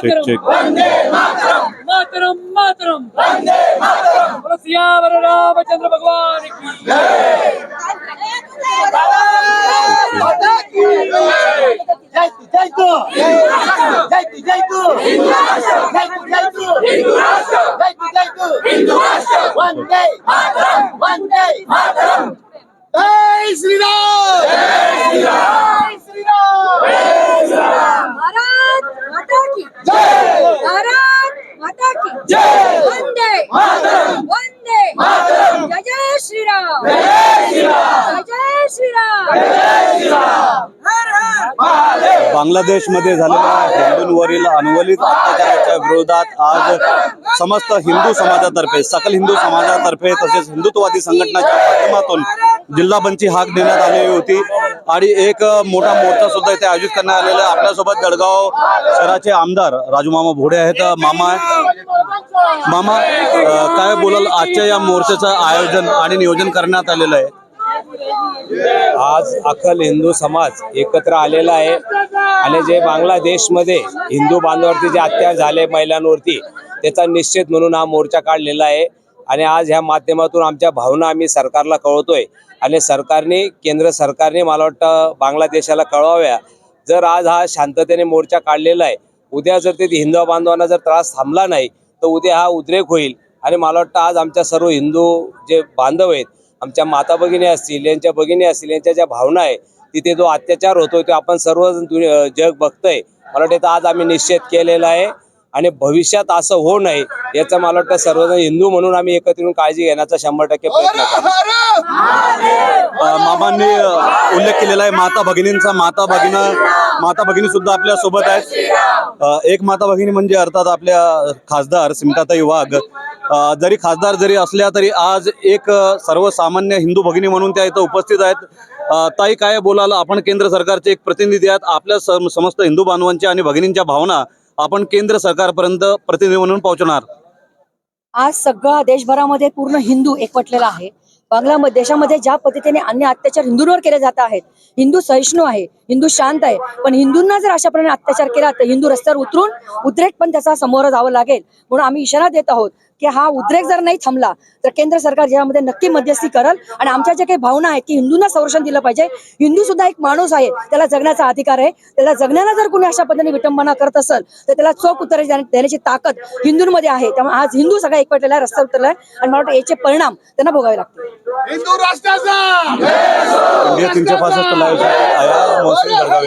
Mataram check. Mataram Mataram बोलो सियावर रामचंद्र भगवान की वंदे वंदे जय श्रीराम जय श्रीराम भारत माता की जय भारत माता की जय वंदे मातरम! वंदे मातरम! जय जय श्रीराम! जय श्रीराम! जय जय श्रीराम! जय श्रीराम! हर हर! महादेव! बांगलादेशमध्ये झालेल्या हिंदूंवरील अनवलित अत्याचाराच्या विरोधात आज समस्त हिंदू समाजातर्फे सकल हिंदू समाजातर्फे तसेच हिंदुत्ववादी संघटनाच्या माध्यमातून जिल्हा बंदची हाक देण्यात आलेली होती. आणि एक मोठा मोर्चा सुद्धा इथे आयोजित करण्यात आलेला आहे. आपल्यासोबत जळगाव शहराचे आमदार राजू मामा भोडे आहेत. मामा मामा काय बोलाल? आजच्या या मोर्चाचं आयोजन आणि नियोजन करण्यात आलेलं आहे. आज अखल हिंदू समाज एकत्र आलेला आहे. आणि जे बांगलादेशमध्ये हिंदू बांधवावरती जे अत्याचार झाले महिलांवरती त्याचा निश्चित म्हणून हा मोर्चा काढलेला आहे. आणि आज ह्या माध्यमातून आमच्या भावना आम्ही सरकारला कळवतोय. आणि सरकारने केंद्र सरकारने मला वाटतं बांगलादेशाला कळवाव्या. जर आज हा शांततेने मोर्चा काढलेला आहे उद्या जर ते हिंदू बांधवांना जर त्रास थांबला नाही तर उद्या हा उद्रेक होईल. आणि मला वाटतं आज आमच्या सर्व हिंदू जे बांधव आहेत आमच्या माता भगिनी असतील यांच्या भगिनी असतील यांच्या ज्या भावना आहे तिथे जो अत्याचार होतोय तो आपण सर्व जग बघतोय. मला वाटतं आज आम्ही निश्चित केलेला आहे. आणि भविष्यात असं होऊ नये याचं मला वाटतं सर्वजण हिंदू म्हणून आम्ही एकत्र येऊन काळजी घेण्याचा शंभर टक्के प्रयत्न मामांनी उल्लेख केलेला आहे माता भगिनींचा. माता भगिना माता भगिनी सुद्धा आपल्यासोबत आहेत. एक माता भगिनी म्हणजे अर्थात आपल्या खासदार स्मिताताई वाघ अ, जरी खासदार जरी असल्या तरी आज एक सर्वसामान्य हिंदू भगिनी म्हणून त्या इथं उपस्थित आहेत. ताई काय बोलाल? आपण केंद्र सरकारचे एक प्रतिनिधी आहात. आपल्या सम- समस्त हिंदू बांधवांच्या आणि भगिनींच्या भावना आपण केंद्र सरकारपर्यंत प्रतिनिधी म्हणून पोहोचणार. आज सगळा देशभरामध्ये पूर्ण हिंदू एकवटलेला आहे. बांगलामध्ये देशामध्ये ज्या पद्धतीने अन्य अत्याचार हिंदूंवर केले जात आहेत हिंदू सहिष्णू आहे हिंदू शांत आहे पण हिंदूंना जर अशा प्रकारे अत्याचार केला तर हिंदू रस्त्यावर उतरून उद्रेक पण त्याचा समोर जावं लागेल. म्हणून आम्ही इशारा देत आहोत की हा उद्रेक जर नाही थांबला तर केंद्र सरकार यामध्ये नक्की मध्यस्थी करल आणि आमच्या ज्या काही भावना आहेत की हिंदूंना संरक्षण दिलं पाहिजे हिंदू सुद्धा एक माणूस आहे त्याला जगण्याचा अधिकार आहे त्याला जगण्याला जर कोणी अशा पद्धतीने विटंबना करत असेल तर त्याला चोख उत्तर देण्या- देण्याची ताकद हिंदूंमध्ये आहे. त्यामुळे आज हिंदू सगळा एकवटलेला आहे रस्त्यावर उतरलाय आणि मला वाटतं याचे परिणाम त्यांना भोगावे लागतील. हिंदू राष्ट्राचा! इंडिया तीनशे पासष्ट लाईव्ह आयाज मोहसिन जळगाव